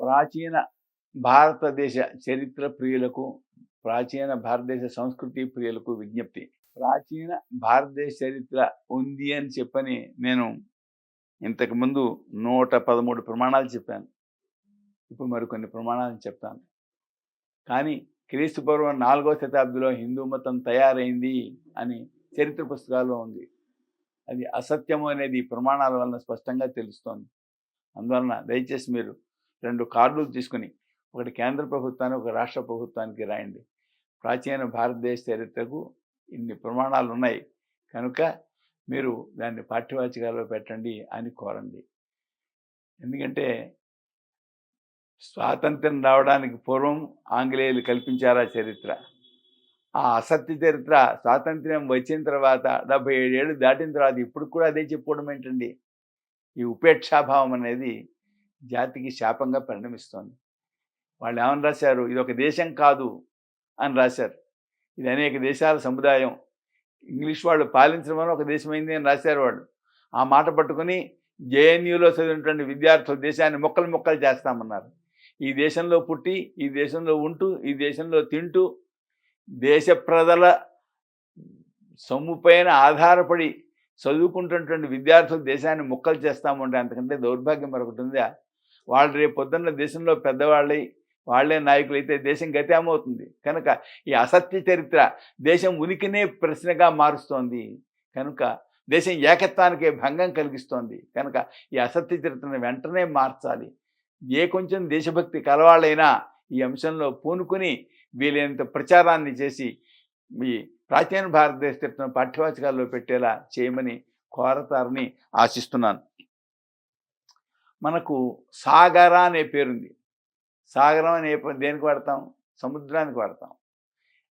ప్రాచీన భారతదేశ చరిత్ర ప్రియులకు ప్రాచీన భారతదేశ సంస్కృతి ప్రియులకు విజ్ఞప్తి. ప్రాచీన భారతదేశ చరిత్ర ఉంది అని చెప్పని నేను ఇంతకుముందు నూట పదమూడు ప్రమాణాలు చెప్పాను. ఇప్పుడు మరికొన్ని ప్రమాణాలు చెప్తాను. కానీ క్రీస్తు పూర్వం నాలుగో శతాబ్దిలో హిందూ మతం తయారైంది అని చరిత్ర పుస్తకాల్లో ఉంది. అది అసత్యము అనేది ఈ ప్రమాణాల వలన స్పష్టంగా తెలుస్తోంది. అందువలన దయచేసి మీరు రెండు కార్డులు తీసుకుని ఒకటి కేంద్ర ప్రభుత్వానికి ఒక రాష్ట్ర ప్రభుత్వానికి రాయండి. ప్రాచీన భారతదేశ చరిత్రకు ఇన్ని ప్రమాణాలు ఉన్నాయి. కనుక మీరు దాన్ని పాఠ్యవాచకాల్లో పెట్టండి అని కోరండి. ఎందుకంటే స్వాతంత్రం రావడానికి పూర్వం ఆంగ్లేయులు కల్పించారా చరిత్ర. ఆ అసత్య చరిత్ర స్వాతంత్ర్యం వచ్చిన తర్వాత డెబ్బై ఏడేళ్ళు దాటిన తర్వాత ఇప్పుడు కూడా అదే చెప్పుకోవడం ఏంటండి? ఈ ఉపేక్షాభావం అనేది జాతికి శాపంగా పరిణమిస్తోంది. వాళ్ళు ఏమని రాశారు? ఇది ఒక దేశం కాదు అని రాశారు. ఇది అనేక దేశాల సముదాయం. ఇంగ్లీష్ వాళ్ళు పాలించడం వల్ల ఒక దేశమైంది అని రాశారు వాళ్ళు. ఆ మాట పట్టుకుని జేఎన్యూలో చదివినటువంటి విద్యార్థులు దేశాన్ని మొక్కలు మొక్కలు చేస్తామన్నారు. ఈ దేశంలో పుట్టి ఈ దేశంలో ఉంటూ ఈ దేశంలో తింటూ దేశ ప్రజల సొమ్ము పైన ఆధారపడి చదువుకుంటున్నటువంటి విద్యార్థులు దేశాన్ని ముక్కలు చేస్తామంటే అంతకంటే దౌర్భాగ్యం మరొకటి ఉందా? వాళ్ళు రేపు పొద్దున్న దేశంలో పెద్దవాళ్ళై వాళ్ళే నాయకులు అయితే దేశం గతి ఏమవుతుంది కనుక ఈ అసత్య చరిత్ర దేశం ఉనికినే ప్రశ్నగా మారుస్తోంది. కనుక దేశం ఏకత్వానికే భంగం కలిగిస్తోంది. కనుక ఈ అసత్య చరిత్రను వెంటనే మార్చాలి. ఏ కొంచెం దేశభక్తి కలవాళ్ళైనా ఈ అంశంలో పూనుకొని వీలైనంత ప్రచారాన్ని చేసి ఈ ప్రాచీన భారతదేశ చరిత్రను పాఠ్యవాచకాల్లో పెట్టేలా చేయమని కోరతారని ఆశిస్తున్నాను. మనకు సాగర అనే పేరుంది. సాగరం అనే దేనికి వాడతాం? సముద్రానికి వాడతాం.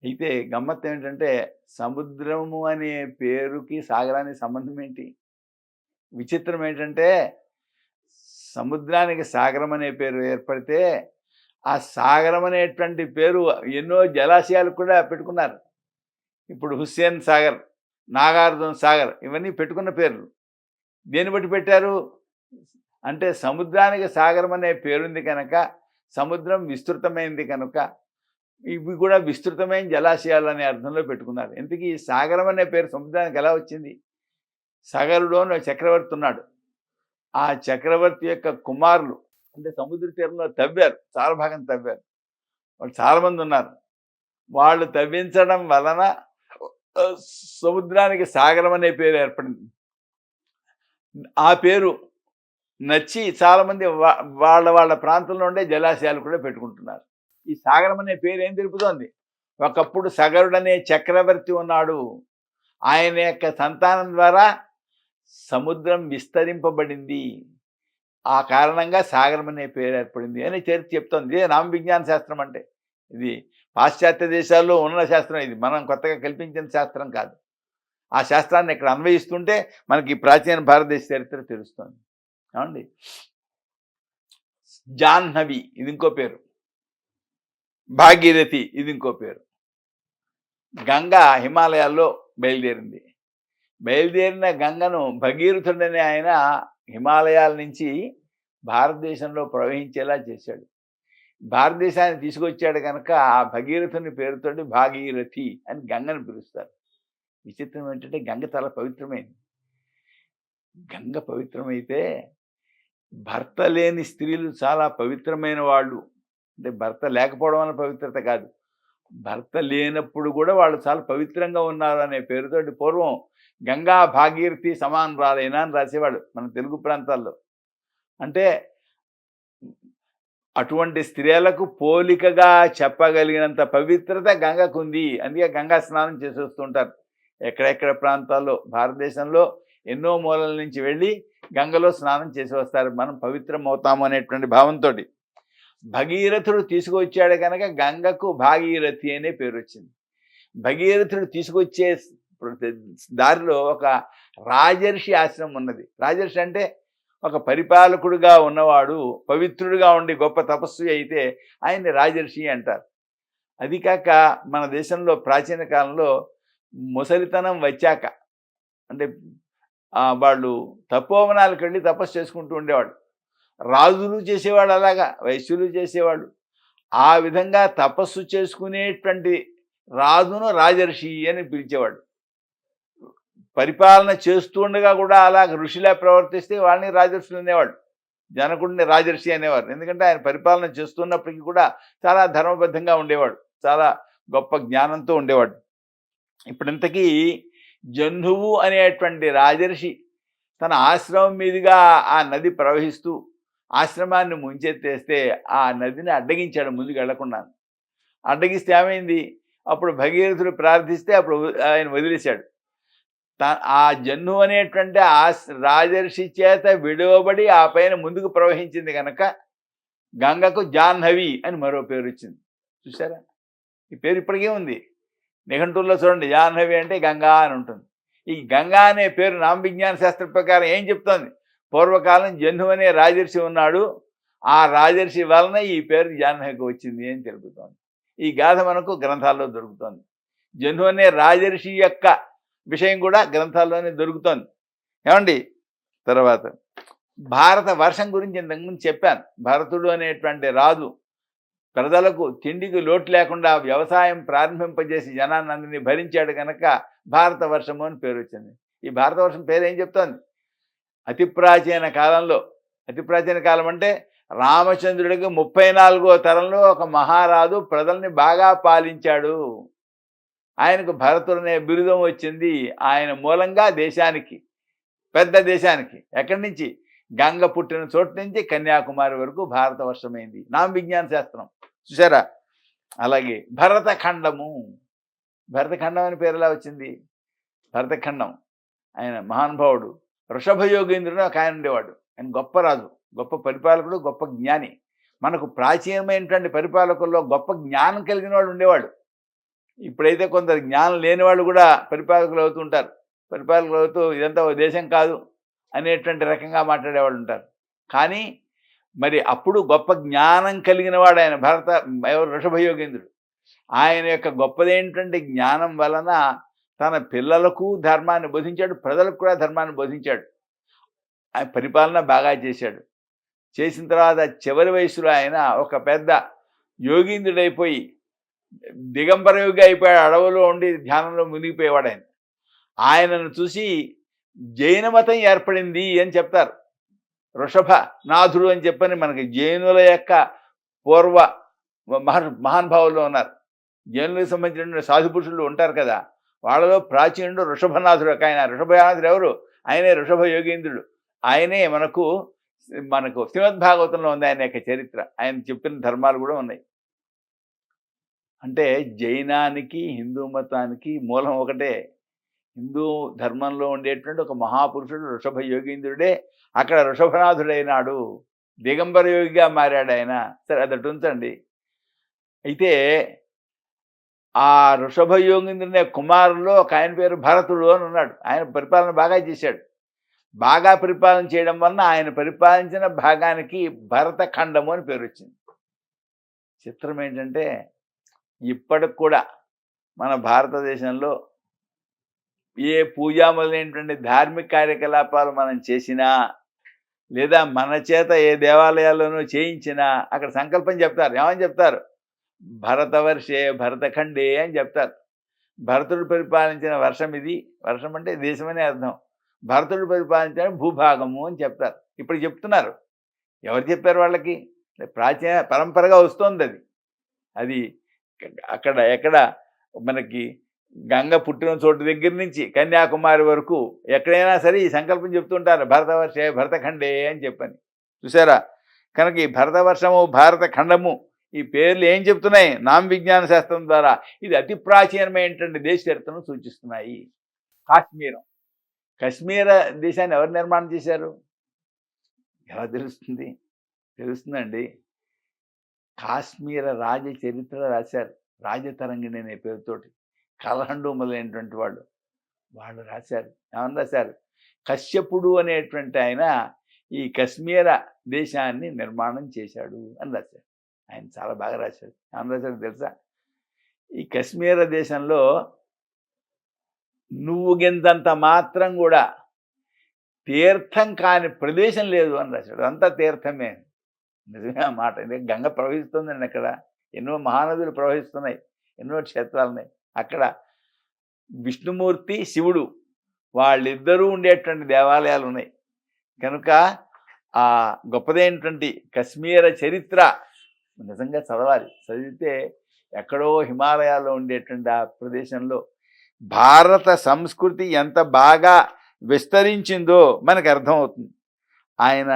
అయితే గమ్మత్తు ఏంటంటే సముద్రము అనే పేరుకి సాగరానికి సంబంధం ఏంటి? విచిత్రం ఏంటంటే సముద్రానికి సాగరం అనే పేరు ఏర్పడితే ఆ సాగరం అనేటువంటి పేరు ఎన్నో జలాశయాలు కూడా పెట్టుకున్నారు. ఇప్పుడు హుస్సేన్ సాగర్ నాగార్జున సాగర్ ఇవన్నీ పెట్టుకున్న పేర్లు. దేన్ని బట్టి పెట్టారు? అంటే సముద్రానికి సాగరం అనే పేరుంది కనుక సముద్రం విస్తృతమైంది కనుక ఇవి కూడా విస్తృతమైన జలాశయాలు అనే అర్థంలో పెట్టుకున్నారు. ఎందుకు? ఈ సాగరం అనే పేరు సముద్రానికి ఎలా వచ్చింది? సగరుడు అని చక్రవర్తి ఉన్నాడు. ఆ చక్రవర్తి యొక్క కుమారులు అంటే సముద్ర తీరంలో తవ్వారు చాలా భాగం తవ్వారు. వాళ్ళు చాలామంది ఉన్నారు. వాళ్ళు తవ్వించడం వలన సముద్రానికి సాగరం అనే పేరు ఏర్పడింది. ఆ పేరు నచ్చి చాలామంది వా- వాళ్ళ వాళ్ళ ప్రాంతంలో ఉండే జలాశయాలు కూడా పెట్టుకుంటున్నారు. ఈ సాగరం అనే పేరు ఏం తెలుపుతోంది? ఒకప్పుడు సగరుడనే చక్రవర్తి ఉన్నాడు. ఆయన యొక్క సంతానం ద్వారా సముద్రం విస్తరింపబడింది. ఆ కారణంగా సాగరం అనే పేరు ఏర్పడింది అని చరిత్ర చెప్తోంది. ఇదే నామ విజ్ఞాన శాస్త్రం అంటే. ఇది పాశ్చాత్య దేశాల్లో ఉన్న శాస్త్రం. ఇది మనం కొత్తగా కల్పించిన శాస్త్రం కాదు. ఆ శాస్త్రాన్ని ఇక్కడ అన్వయిస్తుంటే మనకి ప్రాచీన భారతదేశ చరిత్ర తెలుస్తుంది. ఏమండి? జాహ్నవి ఇది ఇంకో పేరు. భాగీరథి ఇది ఇంకో పేరు. గంగ హిమాలయాల్లో బయలుదేరింది. బయలుదేరిన గంగను భగీరథుడని ఆయన హిమాలయాల నుంచి భారతదేశంలో ప్రవహించేలా చేశాడు. భారతదేశాన్ని తీసుకొచ్చాడు కనుక ఆ భగీరథుని పేరుతో భాగీరథి అని గంగను పిలుస్తారు. విచిత్రం ఏంటంటే గంగ చాలా పవిత్రమైంది. గంగ పవిత్రమైతే భర్త లేని స్త్రీలు చాలా పవిత్రమైన వాళ్ళు. అంటే భర్త లేకపోవడం వల్ల పవిత్రత కాదు. భర్త లేనప్పుడు కూడా వాళ్ళు చాలా పవిత్రంగా ఉన్నారు అనే పేరుతోటి పూర్వం గంగా భాగీరథి సమానరాలైనా అని రాసేవాడు మన తెలుగు ప్రాంతాల్లో. అంటే అటువంటి స్త్రీలకు పోలికగా చెప్పగలిగినంత పవిత్రత గంగకు ఉంది అందుకే గంగా స్నానం చేసి వస్తుంటారు ఎక్కడెక్కడ ప్రాంతాల్లో భారతదేశంలో ఎన్నో మూలల నుంచి వెళ్ళి గంగలో స్నానం చేసి వస్తారు. మనం పవిత్రం అవుతాము అనేటువంటి భావంతో భగీరథుడు తీసుకొచ్చాడు కనుక గంగకు భాగీరథి అనే పేరు వచ్చింది. భగీరథుడు తీసుకొచ్చే దారిలో ఒక రాజర్షి ఆశ్రమం ఉన్నది. రాజర్షి అంటే ఒక పరిపాలకుడుగా ఉన్నవాడు పవిత్రుడిగా ఉండి గొప్ప తపస్సు అయితే ఆయన్ని రాజర్షి అంటారు. అది కాక మన దేశంలో ప్రాచీన కాలంలో ముసలితనం వచ్చాక అంటే వాళ్ళు తపోవనాలకు వెళ్ళి తపస్సు చేసుకుంటూ ఉండేవాడు రాజులు చేసేవాడు అలాగా వైశ్యులు చేసేవాడు ఆ విధంగా తపస్సు చేసుకునేటువంటి రాజును రాజర్షి అని పిలిచేవాడు పరిపాలన చేస్తూ ఉండగా కూడా అలా ఋషిలా ప్రవర్తిస్తే వాళ్ళని రాజర్షులు అనేవాడు జనకుడిని రాజర్షి అనేవారు. ఎందుకంటే ఆయన పరిపాలన చేస్తున్నప్పటికీ కూడా చాలా ధర్మబద్ధంగా ఉండేవాడు. చాలా గొప్ప జ్ఞానంతో ఉండేవాడు. ఇప్పుడింతకీ జహ్నువు అనేటువంటి రాజర్షి తన ఆశ్రమం మీదుగా ఆ నది ప్రవహిస్తూ ఆశ్రమాన్ని ముంచెత్తేస్తే ఆ నదిని అడ్డగించాడు ముందుకు వెళ్ళకుండా అడ్డగిస్తే ఏమైంది? అప్పుడు భగీరథుడు ప్రార్థిస్తే అప్పుడు ఆయన వదిలేశాడు. త- ఆ జన్ను అనేటువంటి ఆ రాజర్షి చేత విడవబడి ఆ పైన ముందుకు ప్రవహించింది కనుక గంగకు జాహ్నవి అని మరో పేరు వచ్చింది చూసారా ఈ పేరు ఇప్పటికే ఉంది. నిఘంటూరులో చూడండి జాహ్నవి అంటే గంగా అని ఉంటుంది. ఈ గంగా అనే పేరు నామ విజ్ఞాన శాస్త్ర ప్రకారం ఏం చెప్తోంది? పూర్వకాలం జన్ను అనే రాజర్షి ఉన్నాడు. ఆ రాజర్షి వలన ఈ పేరు జాహ్నవికి వచ్చింది అని తెలుపుతోంది. ఈ గాథ మనకు గ్రంథాల్లో దొరుకుతోంది. జన్ను అనే రాజర్షి యొక్క విషయం కూడా గ్రంథాల్లోనే దొరుకుతోంది. ఏమండి? తర్వాత భారత వర్షం గురించి ఇంతకుముందు చెప్పాను. భరతుడు అనేటువంటి రాజు ప్రజలకు తిండికి లోటు లేకుండా వ్యవసాయం ప్రారంభింపజేసి జనాన్ని భరించాడు కనుక భారత వర్షము అని పేరు వచ్చింది. ఈ భారత వర్షం పేరు ఏం చెప్తోంది? అతి ప్రాచీన కాలంలో అతి ప్రాచీన కాలం అంటే రామచంద్రుడికి ముప్పై నాలుగో తరంలో ఒక మహారాజు ప్రజల్ని బాగా పాలించాడు. ఆయనకు భరతుడు అనే బిరుదం వచ్చింది ఆయన మూలంగా దేశానికి పెద్ద దేశానికి. ఎక్కడి నుంచి? గంగ పుట్టిన చోటు నుంచి కన్యాకుమారి వరకు భారత వర్షమైంది. నామ విజ్ఞాన శాస్త్రం. చూసారా అలాగే భరతఖండము. భరతఖండం అని పేరు ఎలా వచ్చింది? భరతఖండం. ఆయన మహానుభావుడు. వృషభయోగేంద్రుడు ఒక ఆయన ఉండేవాడు. ఆయన గొప్ప రాజు గొప్ప పరిపాలకుడు గొప్ప జ్ఞాని. మనకు ప్రాచీనమైనటువంటి పరిపాలకుల్లో గొప్ప జ్ఞానం కలిగిన వాడు ఉండేవాడు. ఇప్పుడైతే కొందరు జ్ఞానం లేని వాళ్ళు కూడా పరిపాలకులు అవుతుంటారు పరిపాలకులు అవుతూ ఇదంతా దేశం కాదు అనేటువంటి రకంగా మాట్లాడేవాళ్ళు ఉంటారు. కానీ మరి అప్పుడు గొప్ప జ్ఞానం కలిగిన వాడు ఆయన భరత ఎవరు? వృషభయోగేంద్రుడు ఆయన యొక్క గొప్పదేంటంటే జ్ఞానం వలన తన పిల్లలకు ధర్మాన్ని బోధించాడు ప్రజలకు కూడా ధర్మాన్ని బోధించాడు. ఆయన పరిపాలన బాగా చేశాడు. చేసిన తర్వాత చివరి వయసులో ఆయన ఒక పెద్ద యోగీంద్రుడైపోయి దిగంబర యోగి అయిపోయాడు అడవులో ఉండి ధ్యానంలో మునిగిపోయేవాడు ఆయన. ఆయనను చూసి జైన మతం ఏర్పడింది అని చెప్తారు. వృషభ నాథుడు అని చెప్పని మనకి జైనుల యొక్క పూర్వ మహా మహానుభావులు ఉన్నారు. జైనులకు సంబంధించిన సాధు పురుషులు ఉంటారు కదా వాళ్ళలో ప్రాచీనుడు వృషభనాథుడు ఒక ఆయన. వృషభనాథుడు ఎవరు? ఆయనే వృషభ యోగేంద్రుడు. ఆయనే మనకు మనకు శ్రీమద్భాగవతంలో ఉంది ఆయన యొక్క చరిత్ర. ఆయన చెప్పిన ధర్మాలు కూడా ఉన్నాయి. అంటే జైనానికి హిందూ మతానికి మూలం ఒకటే. హిందూ ధర్మంలో ఉండేటువంటి ఒక మహాపురుషుడు వృషభ యోగీంద్రుడే. అక్కడ వృషభనాథుడైనాడు. దిగంబర యోగిగా మారాడు ఆయన. సరే అదటు ఉంచండి. అయితే ఆ వృషభ యోగీంద్రుని కుమారులో ఒక ఆయన పేరు భరతుడు అని ఉన్నాడు. ఆయన పరిపాలన బాగా చేశాడు. బాగా పరిపాలన చేయడం వలన ఆయన పరిపాలించిన భాగానికి భరతఖండము అని పేరు వచ్చింది. చిత్రం ఏంటంటే ఇప్పటికి కూడా మన భారతదేశంలో ఏ పూజా మొదలైనటువంటి ధార్మిక కార్యకలాపాలు మనం చేసినా లేదా మన చేత ఏ దేవాలయాల్లోనూ చేయించినా అక్కడ సంకల్పం చెప్తారు. ఏమని చెప్తారు? భరతవర్షే భరతఖండే అని చెప్తారు. భరతుడు పరిపాలించిన వర్షం ఇది. వర్షం అంటే దేశమనే అర్థం. భరతుడు పరిపాలించిన భూభాగము అని చెప్తారు. ఇప్పుడు చెప్తున్నారు. ఎవరు చెప్పారు వాళ్ళకి? ప్రాచీన పరంపరగా వస్తుంది అది. అది అక్కడ ఎక్కడ మనకి గంగ పుట్టిన చోటు దగ్గర నుంచి కన్యాకుమారి వరకు ఎక్కడైనా సరే ఈ సంకల్పం చెప్తుంటారు భరతవర్షే భరతఖండే అని చెప్పని. చూసారా? కనుక ఈ భరతవర్షము భారతఖండము ఈ పేర్లు ఏం చెప్తున్నాయి? నామ విజ్ఞాన శాస్త్రం ద్వారా. ఇది అతి ప్రాచీనమైనటువంటి దేశ చరిత్రను సూచిస్తున్నాయి. కాశ్మీరం. కశ్మీర దేశాన్ని ఎవరు నిర్మాణం చేశారు? ఎలా తెలుస్తుంది? తెలుస్తుందండి. కాశ్మీర రాజ చరిత్ర రాశారు. రాజతరంగిణి అనే పేరుతోటి. కలహండు మొదలైనటువంటి వాళ్ళు. వాళ్ళు రాశారు. ఏమని రాశారు? కశ్యపుడు అనేటువంటి ఆయన ఈ కశ్మీర దేశాన్ని నిర్మాణం చేశాడు అని రాశారు. ఆయన చాలా బాగా రాశాడు. ఏమని రాశాడు తెలుసా? ఈ కశ్మీర దేశంలో నువ్వు గింతంత మాత్రం కూడా తీర్థం కాని ప్రదేశం లేదు అని రాశాడు. అంతా తీర్థమే. నిజమే మాట. గంగ ప్రవహిస్తుందండి అక్కడ. ఎన్నో మహానదులు ప్రవహిస్తున్నాయి. ఎన్నో క్షేత్రాలు ఉన్నాయి అక్కడ విష్ణుమూర్తి శివుడు వాళ్ళిద్దరూ ఉండేటువంటి దేవాలయాలు ఉన్నాయి కనుక ఆ గొప్పదైనటువంటి కశ్మీర చరిత్ర నిజంగా చదవాలి. చదివితే ఎక్కడో హిమాలయాల్లో ఉండేటువంటి ఆ ప్రదేశంలో భారత సంస్కృతి ఎంత బాగా విస్తరించిందో మనకు అర్థమవుతుంది. ఆయన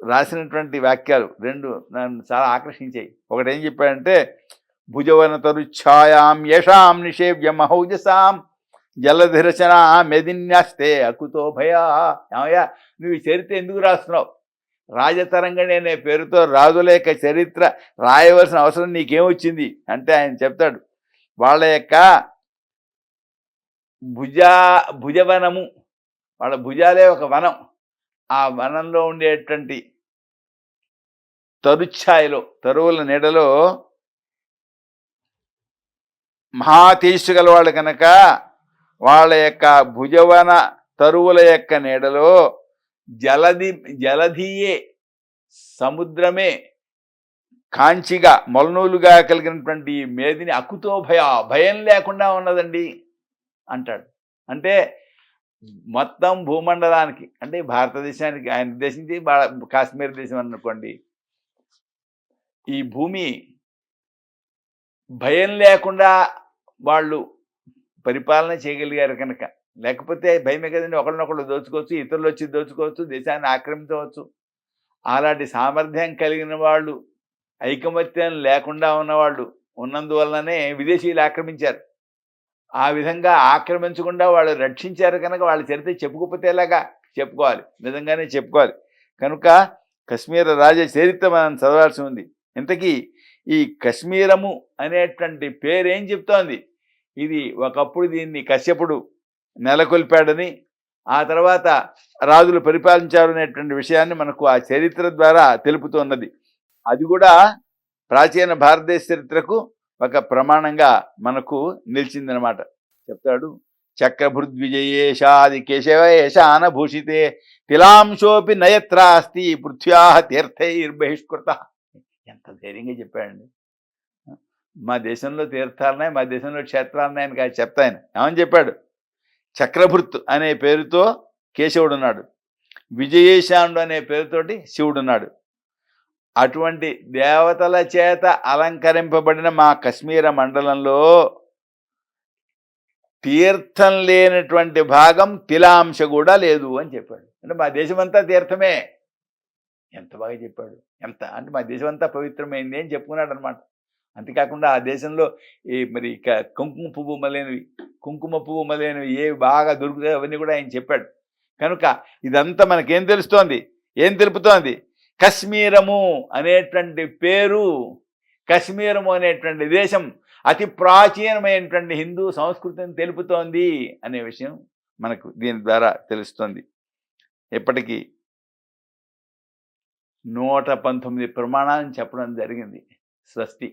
రాసినటువంటి వాక్యాలు రెండు నన్ను చాలా ఆకర్షించాయి. ఒకటి ఏం చెప్పాడంటే భుజవన తరుఛాయాం యషాం నిషేవ్య మహౌజసాం జలధిరచన మెదిన్యాస్తే అకుతో భయా ఏమయ్యా నువ్వు చరిత్ర ఎందుకు రాస్తున్నావు? రాజతరంగణి అనే పేరుతో రాజులేక చరిత్ర రాయవలసిన అవసరం నీకేమొచ్చింది? అంటే ఆయన చెప్తాడు వాళ్ళ యొక్క భుజా భుజవనము వాళ్ళ భుజాలే ఒక వనం. ఆ వనంలో ఉండేటువంటి తరుఛాయలో తరువుల నీడలో మహాతీసు గల వాళ్ళు కనుక వాళ్ళ యొక్క భుజవన తరువుల యొక్క నీడలో జలది జలధియే సముద్రమే కాంచిగా మొలనూలుగా కలిగినటువంటి ఈ మేదిని అక్కుతో భయ భయం లేకుండా ఉన్నదండి అంటాడు. అంటే మొత్తం భూమండలానికి అంటే భారతదేశానికి ఆయన ఉద్దేశించి కాశ్మీర్ దేశం అనుకోండి. ఈ భూమి భయం లేకుండా వాళ్ళు పరిపాలన చేయగలిగారు కనుక. లేకపోతే భయమే కదండి ఒకరినొకళ్ళు దోచుకోవచ్చు ఇతరులు వచ్చి దోచుకోవచ్చు దేశాన్ని ఆక్రమించవచ్చు. అలాంటి సామర్థ్యం కలిగిన వాళ్ళు ఐకమత్యం లేకుండా ఉన్నవాళ్ళు ఉన్నందువల్లనే విదేశీయులు ఆక్రమించారు. ఆ విధంగా ఆక్రమించకుండా వాళ్ళు రక్షించారు కనుక వాళ్ళ చరిత్ర చెప్పుకోకపోతే ఎలాగా చెప్పుకోవాలి. నిజంగానే చెప్పుకోవాలి. కనుక కశ్మీర రాజ చరిత్ర మనం చదవాల్సి ఉంది. ఇంతకీ ఈ కశ్మీరము అనేటువంటి పేరేం చెప్తోంది? ఇది ఒకప్పుడు దీన్ని కశ్యపుడు నెలకొల్పాడని ఆ తర్వాత రాజులు పరిపాలించారు అనేటువంటి విషయాన్ని మనకు ఆ చరిత్ర ద్వారా తెలుపుతున్నది అది కూడా ప్రాచీన భారతదేశ చరిత్రకు ఒక ప్రమాణంగా మనకు నిలిచిందనమాట. చెప్తాడు చక్రభృద్విజయేషాది కేశవేశానభూషితే తిలాంశోపి నయత్రాస్తి పృథ్వ్యా తీర్థైర్బహిష్కృత. ఎంత ధైర్యంగా చెప్పాడండి. మా దేశంలో తీర్థాలున్నాయి మా దేశంలో క్షేత్రాలున్నాయని కాదు చెప్తాయన ఏమని చెప్పాడు? చక్రభృత్ అనే పేరుతో కేశవుడు ఉన్నాడు. విజయేశాండు అనే పేరుతోటి శివుడు ఉన్నాడు. అటువంటి దేవతల చేత అలంకరింపబడిన మా కశ్మీర మండలంలో తీర్థం లేనటువంటి భాగం తిలాంశ కూడా లేదు అని చెప్పాడు. అంటే మా దేశమంతా తీర్థమే. ఎంత బాగా చెప్పాడు. ఎంత అంటే మా దేశం అంతా పవిత్రమైంది అని చెప్పుకున్నాడు అనమాట అంతేకాకుండా ఆ దేశంలో ఈ మరి క- కుంకుమ పువ్వు మొదలైనవి కుంకుమ పువ్వు మొదలైనవి ఏవి బాగా దొరుకుతాయో అవన్నీ కూడా ఆయన చెప్పాడు. కనుక ఇదంతా మనకేం తెలుస్తోంది? ఏం తెలుపుతోంది? కశ్మీరము అనేటువంటి పేరు కశ్మీరము అనేటువంటి దేశం అతి ప్రాచీనమైనటువంటి హిందూ సంస్కృతిని తెలుపుతోంది అనే విషయం మనకు దీని ద్వారా తెలుస్తుంది. ఇప్పటికీ నూట పంతొమ్మిది ప్రమాణాలను చెప్పడం జరిగింది స్వస్తి